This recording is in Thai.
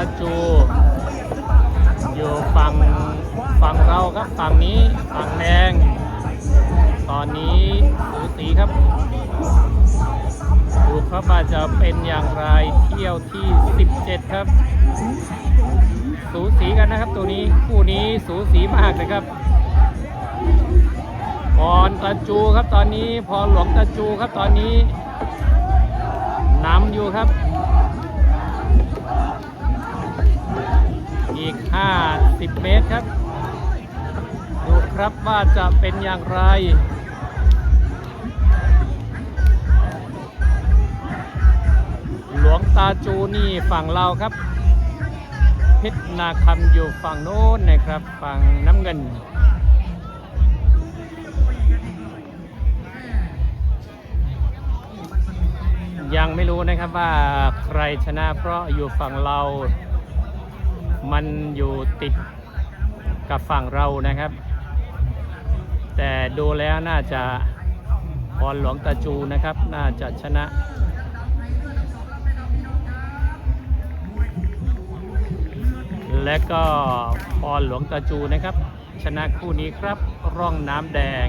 าจู อยู่ฝั่งฝั่งเราครับฝั่งนี้ฝั่งแดง ตอนนี้สูสีครับ ดูครับว่าจะเป็นอย่างไรเที่ยวที่ 17 ครับ สูสีกันนะครับตัวนี้คู่นี้สูสีมากนะครับพรตะจูครับตอนนี้พรหลวงตะจูครับตอนนี้นำอยู่ครับ 80เมตรครับ ดูครับว่าจะเป็นอย่างไร หลวงตาจูนี่ฝั่งเราครับเพชรนาคำอยู่ฝั่งโน้นนะครับ ฝั่งน้ำเงินยังไม่รู้นะครับว่าใครชนะเพราะอยู่ฝั่งเรา มันอยู่ติดกับฝั่งเรานะครับ แต่ดูแล้วน่าจะพรหลวงตาจูนะครับ น่าจะชนะและก็พรหลวงตาจูนะครับ ชนะคู่นี้ครับ ร่องน้ำแดง